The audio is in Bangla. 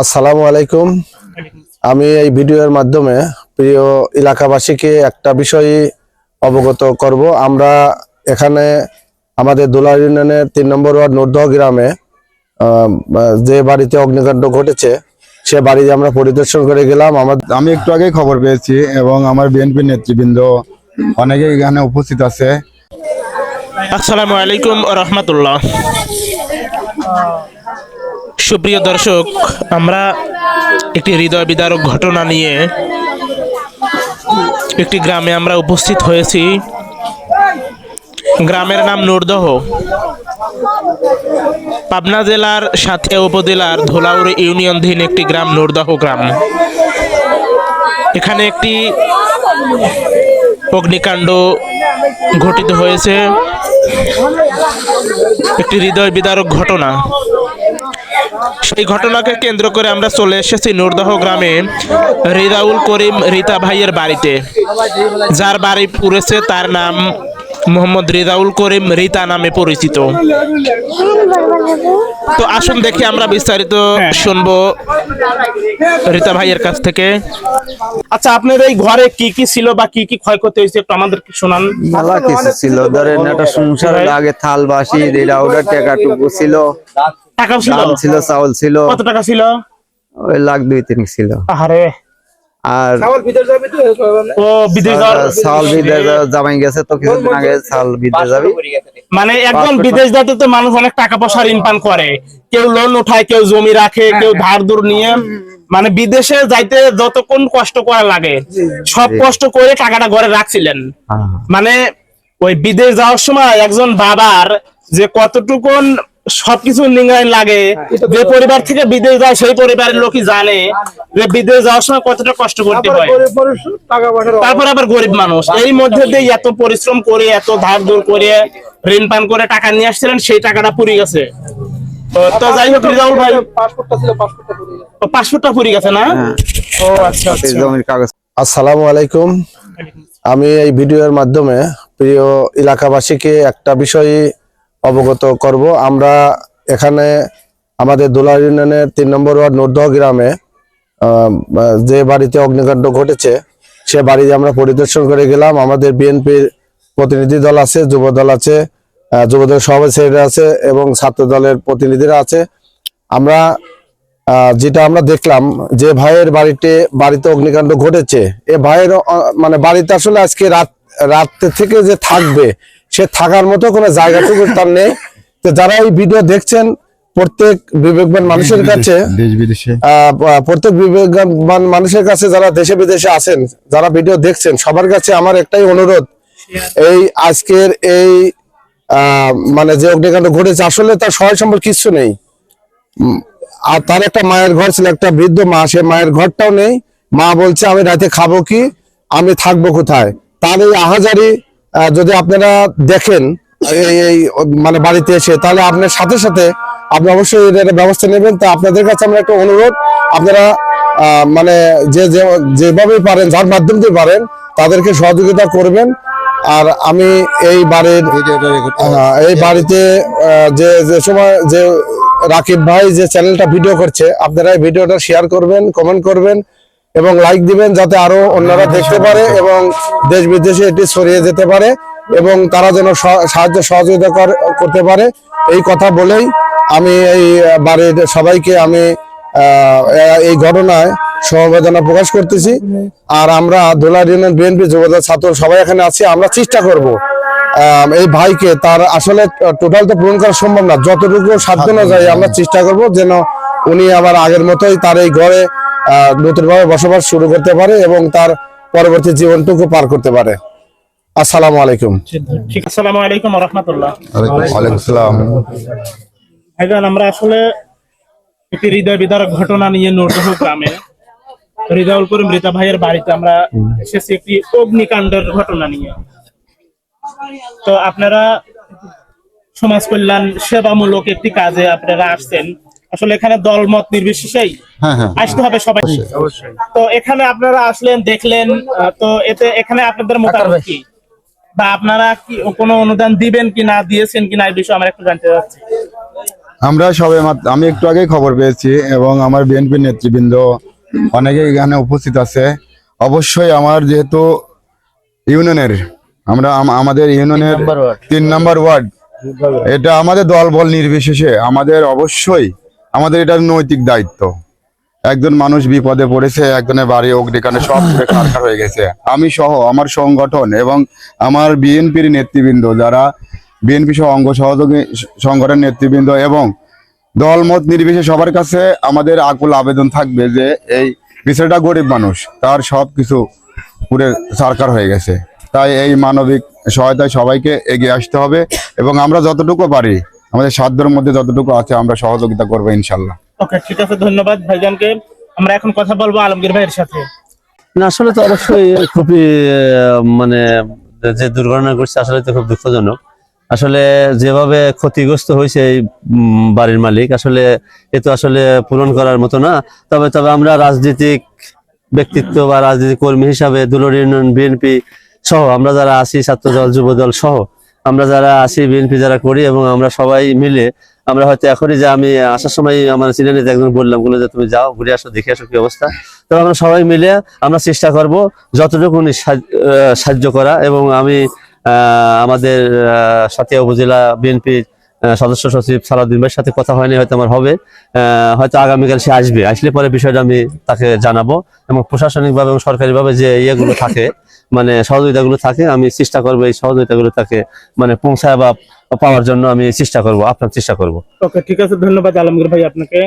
আসসালামু আলাইকুম। আমি এই ভিডিওর মাধ্যমে প্রিয় এলাকাবাসীকে একটা বিষয় অবগত করব। আমরা এখানে আমাদের দোলা ইউনিয়নের তিন নম্বর ওয়ার্ড নূরদহ গ্রামে যে বাড়িতে অগ্নিকাণ্ড ঘটেছে সে বাড়ি আমরা পরিদর্শন করে গেলাম। আমার আমি একটু আগে খবর পেয়েছি এবং আমার বিএনপি নেতৃবৃন্দ অনেকে এখানে উপস্থিত আছে। আসসালামু আলাইকুম রহমতুল্লাহ। সুপ্রিয় দর্শক, আমরা একটি হৃদয় বিদারক ঘটনা নিয়ে একটি গ্রামে আমরা উপস্থিত হয়েছি। গ্রামের নাম নুরদহ। পাবনা জেলার সাথিয়া উপজেলার ধোলাউড়ি ইউনিয়নধীন একটি গ্রাম নুরদহ গ্রাম। এখানে একটি অগ্নিকাণ্ড ঘটিত হয়েছে। একটি হৃদয় বিদারক ঘটনা। সেই ঘটনাকে কেন্দ্র করে আমরা চলে এসেছি নুরদহ গ্রামে রিদাউল করিম রিতা ভাইয়ের বাড়িতে। যার বাড়ি পুড়েছে তার নাম মোহাম্মদ রিদাউল করিম রীতা নামে পরিচিত। তো আসুন দেখি আমরা বিস্তারিত শুনব রীতা ভাইয়ের কাছ থেকে। আচ্ছা আপনার এই ঘরে কি কি ছিল বা কি কি ক্ষয়ক্ষতি হয়েছে? একটু আমাদেরকে শোনান। মেলা কিছু ছিল। ধরেন একটা সংসার আগে থাল বাসি এটা ওটা টাকাটুকু ছিল। টাকা ছিল? ছিল চাউল ছিল। কত টাকা ছিল? ওই লাখ দুই তিন ছিল। আরে আর ও বিদেশ যাওয়ার বিদেশ জামাই গেছে তো কিছুদিন আগে চাউল বিদেশ যাবে। মানে একজন বিদেশ যাতে তো মানুষ অনেক টাকা পয়সা ঋণ পান করে। কেউ লোন উঠায় কেউ জমি রাখে কেউ ধার দূর নিয়ে। মানে বিদেশে যাইতে যতক্ষণ কষ্ট করা লাগে সব কষ্ট করে টাকাটা ঘরে রাখছিলেন। হ্যাঁ। মানে ওই বিদেশ যাওয়ার সময় একজন বাবার যে কতটুকুন সবকিছু নিঙ্গাইন লাগে। যে পরিবার থেকে বিদেশ যায় সেই পরিবারের লোকই জানে যে বিদেশ যাওয়ার সময় কতটা কষ্ট করতে হয়। তারপর আবার গরিব মানুষ। এই মধ্যে দিয়ে এত পরিশ্রম করে এত ধার দূর করে ঋণ পান করে টাকা নিয়ে আসছিলেন সেই টাকাটা পুরি গেছে। তো যাই হোক রিজাউল ভাই। পাসপোর্টটা পুরি গেছে। না? ও আচ্ছা আচ্ছা। আসসালামু আলাইকুম। আমি এই ভিডিওর মাধ্যমে প্রিয় এলাকাবাসীকে একটা বিষয় অবগত করব। আমরা এখানে আমাদের দোলা ইউনিয়নের তিন নম্বর ওয়ার্ড নূরদহ গ্রামে যে বাড়িতে অগ্নিকাণ্ড ঘটেছে, সে বাড়িতে আমরা পরিদর্শন করে গেলাম। আমাদের বিএনপির প্রতিনিধি দল আছে, যুব দল আছে যুব দলের সভাপতি আছে এবং ছাত্র দলের প্রতিনিধিরা আছে। আমরা যেটা আমরা দেখলাম, যে ভাইয়ের বাড়িতে বাড়িতে অগ্নিকাণ্ড ঘটেছে, এ ভাইয়ের মানে বাড়িতে আসলে আজকে রাত রাত থেকে যে থাকবে সে থাকার মতো কোনো জায়গাটুকু তার নেই। তো যারা এই ভিডিও দেখছেন প্রত্যেক বিবেকবান মানুষের কাছে প্রত্যেক বিবেকবান মানুষের কাছে যারা দেশে বিদেশে আছেন যারা ভিডিও দেখছেন সবার কাছে আমার একটাই অনুরোধ এই আজকের এই মানে যে অগ্নিকাণ্ড ঘটেছে আসলে তার সহায় সম্পর্ক কিছু নেই। আর তার একটা মায়ের ঘর ছিল একটা বৃদ্ধ মা সে মায়ের ঘরটাও নেই। মা বলছে আমি রাতে খাব কি? আমি থাকব কোথায়? তার এই আহাজারি আহ, যদি আপনারা দেখেন, এই মানে বাড়িতে এসে, তাহলে আপনার সাথে সাথে আপনি অবশ্যই একটা ব্যবস্থা নেবেন। তা আপনাদের কাছে আমরা একটা অনুরোধ, আপনারা মানে যে যেভাবে পারেন, যার মাধ্যম দিয়ে পারেন, তাদেরকে সহযোগিতা করবেন। আর আমি এই বাড়ির এই বাড়িতে যে যে সময়, যে রাকিব ভাই যে চ্যানেলটা ভিডিও করছে, আপনারা এই ভিডিওটা শেয়ার করবেন কমেন্ট করবেন। এবং লাইক দিবেন যাতে আরও অন্যরা দেখতে পারে এবং দেশ বিদেশে এটি ছড়িয়ে যেতে পারে এবং তারা যেন সাহায্য সহযোগিতা কর- করতে পারে। এই কথা বলেই আমি এই বাড়ির সবাইকে আমি এই ঘটনায় সমবেদনা প্রকাশ করতেছি। আর আমরা দোলা ইউনিয়ন বিএনপি যুবদল ছাত্র সবাই এখানে আছি। আমরা চেষ্টা করব এই ভাইকে তার আসলে টোটাল তো পূরণ করা সম্ভব না। যতটুকু সাধ্য অনুযায়ী আমরা চেষ্টা করব যেন উনি আবার আগের মতোই তার এই ঘরে নতুনভাবে বসবাস শুরু করতে পারে এবং তার পরবর্তী জীবনটুকু পার করতে পারে। আসসালামু আলাইকুম। ঠিক আসসালামু আলাইকুম রহমতুল্লাহ আসসালাম ভাইজান আমরা আসলে একটি হৃদয় বিদারক ঘটনা নিয়ে নূরদহ গ্রামে হৃদয়ুল করিম রীতা ভাইয়ের বাড়িতে আমরা এসেছি একটি অগ্নিকাণ্ডের ঘটনা নিয়ে। তো আপনারা সমাজ কল্যাণ সেবামূলক একটি কাজে আপনারা আসছেন। আসলে এখানে দল মত নির্বিশেষেই হ্যাঁ হ্যাঁ। আসতে হবে সবাই। তো এখানে আপনারা আসলেন দেখলেন তো এতে এখানে আপনাদের মতামত কি? বা আপনারা কি কোনো অনুদান দিবেন কি না দিয়েছেন কি না এই বিষয়ে আমরা একটু জানতে চাচ্ছি। আমরা সবে মাত্র আমি একটু আগেই খবর পেয়েছি এবং আমার বিএনপি নেতৃবৃন্দ অনেকে এখানে উপস্থিত আছে। অবশ্যই আমার যেহেতু ইউনিয়নের আমরা আমাদের ইউনিয়নের তিন নম্বর ওয়ার্ড। এটা আমাদের দল বল নির্বিশেষে আমাদের অবশ্যই আমাদের এটা নৈতিক দায়িত্ব। একজন মানুষ বিপদে পড়েছে, একজনের বাড়ি, অগ্নিকাণ্ডে, সব খারখার হয়ে গেছে। আমি সহ আমার সংগঠন এবং আমার বিএনপির নেতৃবৃন্দ যারা বিএনপি সহ অঙ্গ সহযোগী সংগঠনের নেতৃবৃন্দ এবং দলমত নির্বিশেষে সবার কাছে আমাদের আকুল আবেদন থাকবে যে এই বিষয়টা গরিব মানুষ, তার সব কিছু পুরে সরকার হয়ে গেছে। তাই এই মানবিক সহায়তায় সবাইকে এগিয়ে আসতে হবে এবং আমরা যতটুকু পারি আমাদের সাধ্যের মধ্যে যতটুকু আছে আমরা সহযোগিতা করব ইনশাল্লাহ। ওকে ঠিক আছে ধন্যবাদ ভাইজানকে। আমরা এখন কথা বলব আলমগীর ভাইয়ের সাথে। না আসলে তো অবশ্যই খুবই মানে যে দুর্ঘটনা ঘটছে আসলে তো খুব দুঃখজনক। আসলে যেভাবে ক্ষতিগ্রস্ত হয়েছে এই বাড়ির মালিক আসলে এ তো আসলে পূরণ করার মতো না। তবে তবে আমরা রাজনৈতিক ব্যক্তিত্ব বা রাজনৈতিক কর্মী হিসাবে দুলর ইউনিয়ন বিএনপি সহ আমরা যারা আছি ছাত্র দল যুব দল সহ আমরা যারা আছি, বিএনপি যারা করি এবং আমরা সবাই মিলে, আমরা হয়তো এখনই যে আমি আসার সময় আমার সিনিয়র একজন বললাম বলে যে তুমি যাও, ঘুরে আসো, দেখে আসো কি অবস্থা। তো আমরা সবাই মিলে আমরা চেষ্টা করব যতটুকু সাহায্য করা এবং আমি আমাদের সাথে উপজেলা বিএনপি সদস্য সচিব সালাউদ্দিন ভাইয়ের সাথে কথা হয়নি, হয়তো আমার হবে। হয়তো আগামীকাল সে আসবে। আসলে পরে বিষয়টা আমি তাকে জানাব এবং প্রশাসনিকভাবে এবং সরকারিভাবে যে ইয়েগুলো থাকে মানে সহযোগিতাগুলো থাকে, আমি চেষ্টা করব এই সহযোগিতাগুলো তাকে মানে পৌঁছায় বা পাওয়ার জন্য আমি চেষ্টা করব আপনার চেষ্টা করব। ওকে, ঠিক আছে, ধন্যবাদ আলমগীর ভাই আপনাকে।